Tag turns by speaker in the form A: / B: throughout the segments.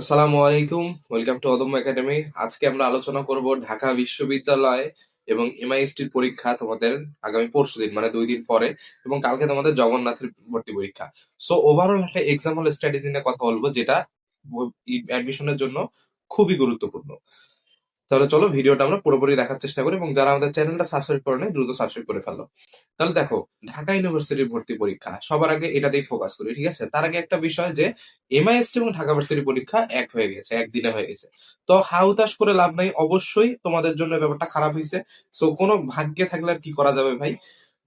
A: আসসালামু আলাইকুম, welcome to অদম্য একাডেমি। আজকে আমরা আলোচনা করব ঢাকা বিশ্ববিদ্যালয় এবং এমআইএসটির পরীক্ষা তোমাদের আগামী পরশু দিন মানে দুই দিন পরে, এবং কালকে তোমাদের জগন্নাথের ভর্তি পরীক্ষা। সো ওভারঅল একটা এক্সাম হল স্ট্র্যাটেজি নিয়ে কথা বলব, যেটা অ্যাডমিশনের জন্য খুবই গুরুত্বপূর্ণ। তাহলে চলো ভিডিওটা আমরা পুরোপুরি দেখার চেষ্টা করি এবং যারা আমাদের চ্যানেলটা সাবস্ক্রাইব করে নেয় দ্রুত সাবস্ক্রাইব করে ফেলো। তাহলে দেখো, ঢাকা ইউনিভার্সিটির ভর্তি পরীক্ষা। সবার আগে এটাতেই ফোকাস করি, ঠিক আছে? তার আগে একটা বিষয় যে এমআইএসটি এবং ঢাকা ভার্সিটির পরীক্ষা এক হয়ে গেছে একদিনে হয়ে গেছে। তো হাউতাস করে লাভ নাই, অবশ্যই তোমাদের জন্য ব্যাপারটা খারাপ হয়েছে সো কোনো ভাগ্যে থাকলে আর কি করা যাবে ভাই?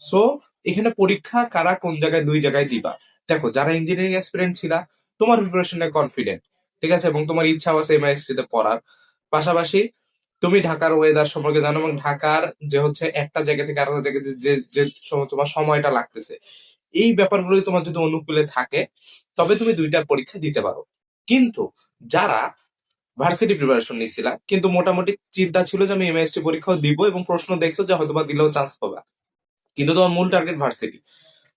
A: সো এখানে পরীক্ষা কারা কোন জায়গায়, দুই জায়গায় দিবা? দেখো, যারা ইঞ্জিনিয়ারিং এক্সপিরিয়েন্স ছিলা, তোমার প্রিপারেশনে কনফিডেন্ট ঠিক আছে? এবং তোমার ইচ্ছা আছে এমআইএসটি তে পড়ার। পাশাপাশি তুমি ঢাকার ওয়েদার সম্পর্কে জানো এবং ঢাকার যে হচ্ছে একটা জায়গা থেকে আরেকটা জায়গাতে যে যে তোমার সময়টা লাগতেছে। এই ব্যাপারগুলোই তোমার যদি অনুকূলে থাকে, তবে তুমি দুইটা পরীক্ষা দিতে পারো। কিন্তু যারা ভার্সিটি প্রিপারেশন নিয়েছিল, কিন্তু মোটামুটি চিন্তা ছিল যে আমি এমএসটি পরীক্ষাও দিব এবং প্রশ্ন দেখছ যে হয়তো বা দিলেও চান্স পাবা। কিন্তু তোমার মূল টার্গেট ভার্সিটি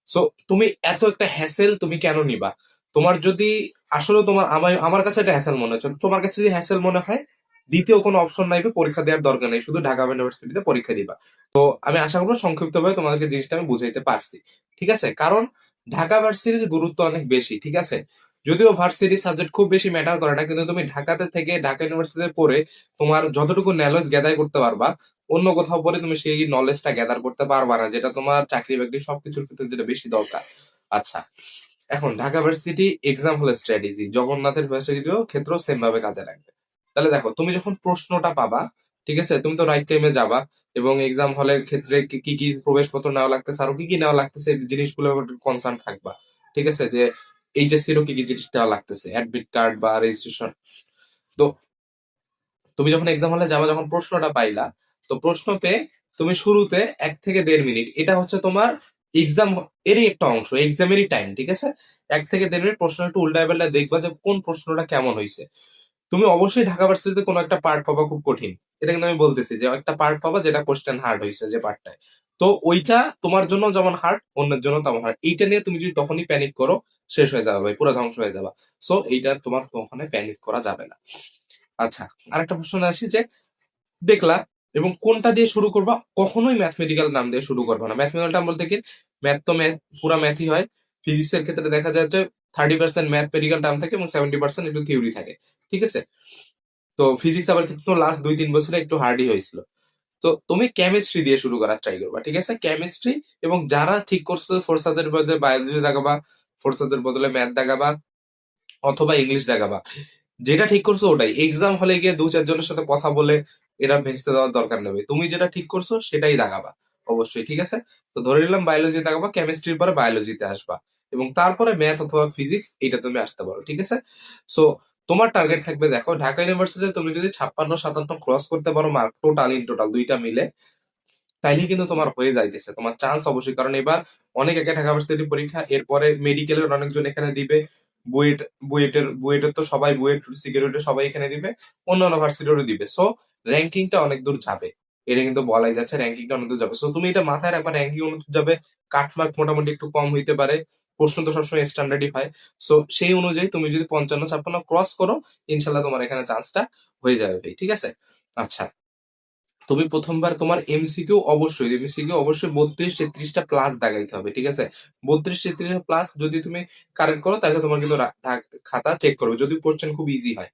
A: সো তুমি এত একটা হ্যাসেল তুমি কেন নিবা? তোমার যদি আসলে তোমার, আমার আমার কাছে একটা হ্যাসেল মনে হচ্ছে তোমার কাছে যদি হ্যাসেল মনে হয় দ্বিতীয় কোনো অপশন নাইবে পরীক্ষা দেওয়ার দরকার নেই, শুধু ঢাকা ইউনিভার্সিটিতে পরীক্ষা দিবা। তো আমি আশা করব সংক্ষিপ্তভাবে তোমাদেরকে জিনিসটা আমি বুঝাইতে পারছি, ঠিক আছে? কারণ ঢাকা ভার্সিটির গুরুত্ব অনেক বেশি, ঠিক আছে? যদিও ভার্সিটি সাবজেক্ট খুব বেশি ম্যাটার করে না, কিন্তু তুমি ঢাকাতে থেকে ঢাকা ইউনিভার্সিটিতে পড়ে তোমার যতটুকু নলেজ গ্যাদার করতে পারবা, অন্য কোথাও পরে তুমি সেই নলেজটা গ্যাদার করতে পারবা না, যেটা তোমার চাকরি বাকরি সবকিছুর ক্ষেত্রে যেটা বেশি দরকার। আচ্ছা এখন ঢাকা ভার্সিটি এক্সাম স্ট্র্যাটেজি জগন্নাথের ভার্সিটিরও ক্ষেত্রেও সেম ভাবে কাজে লাগবে। তাহলে দেখো, তুমি যখন প্রশ্নটা পাবা, ঠিক আছে, তুমি তো রাইট টাইমে যাবা, এবং এক্সাম হলের ক্ষেত্রে কি কি প্রবেশপত্র নেওয়া লাগতেছে, আরও কি কি নেওয়া লাগতেছে জিনিসগুলো কনসার্ন থাকবা, ঠিক আছে, যে এইচএসসিরও কি কি জিনিস নেওয়া লাগতেছে অ্যাডমিট কার্ড বা রেজিস্ট্রেশন তো তুমি যখন এক্সাম হলে যাবা, যখন প্রশ্নটা পাইলা, তো প্রশ্নতে তুমি শুরুতে এক থেকে দেড় মিনিট, এটা হচ্ছে তোমার এক্সাম এরই একটা অংশ এক্সামেরই টাইম ঠিক আছে? এক থেকে দেড় মিনিট প্রশ্ন একটু উল্টায় পাল্টায় দেখবা যে কোন প্রশ্নটা কেমন হয়েছে তুমি অবশ্যই ঢাকা ভার্সিটিতে কোনো একটা পার্ট পাবা খুব কঠিন। এটা কিন্তু আমি বলতেছি যে একটা পার্ট পাবা যেটা কোশ্চেন হার্ড হয়েছে যে পার্টটায় তো ওইটা তোমার জন্য যেমন হার্ড অন্যের জন্য তেমন হার্ড এইটা নিয়ে তুমি যদি তখনই প্যানিক করো, শেষ হয়ে যাবে ভাই, পুরো ধ্বংস হয়ে যাবা। সো এইটা তোমার ওখানে প্যানিক করা যাবে না। আচ্ছা আরেকটা প্রশ্ন আসি যে, দেখলা এবং কোনটা দিয়ে শুরু করবা? কখনোই ম্যাথমেটিক্যাল নাম দিয়ে শুরু করবা না। ম্যাথমেটিক্যাল নাম বলতে কি? ম্যাথ তো ম্যাথ পুরা ম্যাথই হয়। ফিজিক্সের ক্ষেত্রে দেখা যায় যে থার্টি পার্সেন্ট ম্যাথমেটিক্যাল টার্ম থাকে এবং সেভেন্টি পার্সেন্ট একটু থিওরি থাকে। ঠিক আছে? তো ফিজিক্স আবার কিন্তু লাস্ট দুই তিন বছরে একটু হার্ডই হয়েছিল। তো তুমি কেমিস্ট্রি দিয়ে শুরু করার ট্রাই করবা, ঠিক আছে? কেমিস্ট্রি এবং যারা ঠিক করছ ফোর্সাদের বদলে বায়োলজি দেখাবা, ফোর্সাদের বদলে ম্যাথ দেখাবা অথবা ইংলিশ দেখাবা, যেটা ঠিক করছ ওটাই। এক্সাম হলে গিয়ে দু চারজনের সাথে কথা বলে এটা ভেস্তে দেওয়ার দরকার নেবে তুমি যেটা ঠিক করছ সেটাই দেখাবা, অবশ্যই, ঠিক আছে? তো ধরে নিলাম বায়োলজি দেখাবা কেমিস্ট্রির পরে বায়োলজিতে আসবা এবং তারপরে ম্যাথ অথবা ফিজিক্স এটা তুমি আসতে পারো, ঠিক আছে? সো তোমার টার্গেট থাকবে দেখো, ঢাকা ইউনিভার্সিটিতে তুমি যদি ছাপ্পান্ন, সাতান্ন ক্রস করতে পারো মার্ক টোটাল ইন টোটাল দুইটা মিলে, তাইলে কিন্তু তোমার হয়ে যাইতেছে। তোমার চান্স অবশ্যই, কারণ এবার অনেক একে ঢাকা ইউনিভার্সিটির পরীক্ষা, এরপরে মেডিকেলের অনেকজন এখানে দিবে, বুয়েট, বুয়েটের বুয়েটের তো সবাই, বুয়েট সিকিউরিটি সবাই এখানে দিবে অন্য ইউনিভার্সিটিরও দিবে। সো র্যাঙ্কিংটা অনেক দূর যাবে। এটা কিন্তু বলাই যাচ্ছে র্যাঙ্কিংটা অনেক দূর যাবে। সো তুমি এটা মাথায় রাখবা র্যাঙ্কিং অনেক দূর যাবে কাটমার্ক মোটামুটি একটু কম হইতে পারে। প্রশ্ন তো সবসময় স্ট্যান্ডার্ডই হয়। সো সেই অনুযায়ী তুমি যদি পঞ্চান্ন, ছাপ্পান্ন ক্রস করো, ইনশাল্লাহ তোমার এখানে চান্সটা হয়ে যাবে ভাই ঠিক আছে? আচ্ছা তুমি প্রথমবার তোমার এমসিকিউ অবশ্যই এমসিকিউ অবশ্যই বত্রিশ তেত্রিশটা প্লাস দাগাইতে হবে, ঠিক আছে? বত্রিশ তেত্রিশ প্লাস যদি তুমি কারেক্ট করো, তাহলে তোমার কিন্তু খাতা চেক করবে। যদি কোশ্চেন খুব ইজি হয়।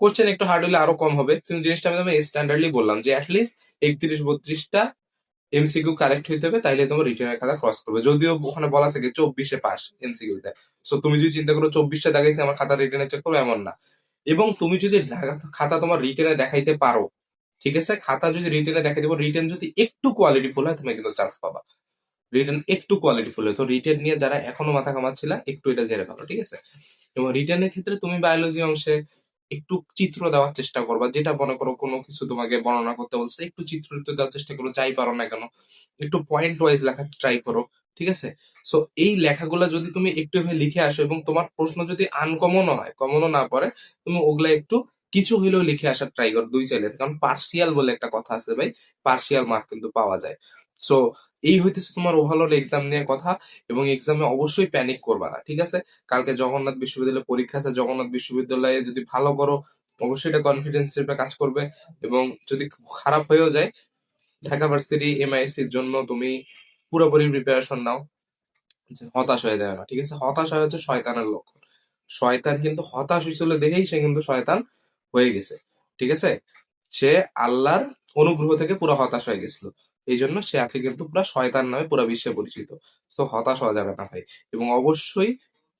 A: কোশ্চেন একটু হার্ড হলে আরও কম হবে। কিন্তু জিনিসটা আমি তোমাকে স্ট্যান্ডার্ডলি বললাম যে অ্যাটলিস্ট একত্রিশ, বত্রিশটা এমসিকিউ কালেক্ট হইতে হবে, তাইলে তোমার রিটার্নের খাতা ক্রস করবে। যদিও ওখানে বলা আছে কি চব্বিশে পাস এমসিকিউতে সো তুমি যদি চিন্তা করো চব্বিশটা দেখাইছে, আমার খাতা রিটার্নে চেক করব, এমন না। এবং তুমি যদি খাতা তোমার রিটার্নে দেখাইতে পারো, ঠিক আছে? খাতা যদি রিটেনে দেখা দেবো রিটেন যদি একটু কোয়ালিটি ফুল হয়, তুমি কিন্তু চান্স পাবা। রিটেন একটু কোয়ালিটি ফুল হয়। তো রিটেন নিয়ে যারা এখনও মাথা কামাচ্ছিল একটু এটা জেনে ভালো ঠিক আছে? এবং রিটেনের ক্ষেত্রে তুমি বায়োলজি অংশে একটু চিত্র দেওয়ার চেষ্টা করবা। যেটা মনে করো কোনো কিছু তোমাকে বর্ণনা করতে বলছে, একটু চিত্র দেওয়ার চেষ্টা করো, যাই পারো না কেন। একটু পয়েন্ট ওয়াইজ লেখার ট্রাই করো, ঠিক আছে? সো এই লেখাগুলো যদি তুমি একটু এভাবে লিখে আসো এবং তোমার প্রশ্ন যদি আনকমনও হয় কমনও না পড়ে, তুমি ওগুলা একটু কিছু হইলেও লিখে আসার ট্রাই কর, দুই চাইলে। কারণ পার্সিয়াল বলে একটা কথা আছে ভাই পার্সিয়াল মার্ক কিন্তু পাওয়া যায়। সো এই হইতেছে তোমার ওভারঅল এক্সাম নিয়ে কথা এবং এক্সামে অবশ্যই প্যানিক করবা না, ঠিক আছে? কালকে জগন্নাথ বিশ্ববিদ্যালয়ে পরীক্ষা আছে, জগন্নাথ বিশ্ববিদ্যালয়ে যদি ভালো করো, অবশ্যই এটা কনফিডেন্স কাজ করবে এবং যদি খারাপ হয়েও যায়, ঢাকা ভার্সিটি এমআইএসসির জন্য তুমি পুরোপুরি প্রিপারেশন নাও হতাশ হয়ে যাবে না, ঠিক আছে? হতাশ হয়ে হচ্ছে শয়তানের লক্ষণ। শয়তান কিন্তু হতাশ হয়েছিল দেখেই সে কিন্তু শয়তান হয়ে গেছে, ঠিক আছে? সে আল্লাহর অনুগ্রহ থেকে পুরো হতাশ হয়ে গেছিল। এই জন্য সে আজকে কিন্তু পুরো শয়তান নামে পুরো বিশ্বে পরিচিত। তো হতাশ হওয়া যাবে না ভাই। এবং অবশ্যই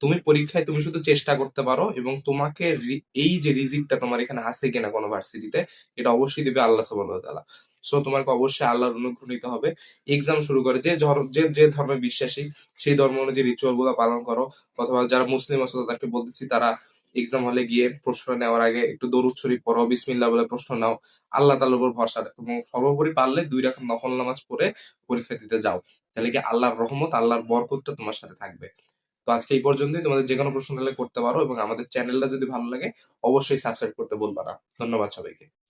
A: তুমি পরীক্ষায় তুমি শুধু চেষ্টা করতে পারো এবং তোমাকে এই যে রিজিকটা তোমার এখানে আছে কিনা কোনো ভার্সিটিতে, এটা অবশ্যই দিবে আল্লাহ সুবহানাহু সো তোমাকে অবশ্যই আল্লাহর অনুগ্রহ নিতে হবে। এক্সাম শুরু করে যে যে যে ধর্মে বিশ্বাসী, সেই ধর্ম অনুযায়ী রিচুয়ালগুলো পালন করো। অথবা যারা মুসলিম আছে তাদেরকে বলতেছি, তারা এক্সাম হলে গিয়ে প্রশ্ন নেওয়ার আগে একটু দরুদ শরীফ পড়ো বিসমিল্লা বলে প্রশ্ন নাও। আল্লাহ তাল উপর ভরসা রাখো এবং সর্বোপরি পারলে দুই রকম নফল নামাজ পড়ে পরীক্ষা দিতে যাও। তাহলে কি আল্লাহর রহমত, আল্লাহর বরকতটা তোমার সাথে থাকবে। তো আজকে এই পর্যন্তই। তোমাদের যে কোনো প্রশ্ন হলে করতে পারো এবং আমাদের চ্যানেলটা যদি ভালো লাগে, অবশ্যই সাবস্ক্রাইব করতে বলবা না। ধন্যবাদ সবাইকে।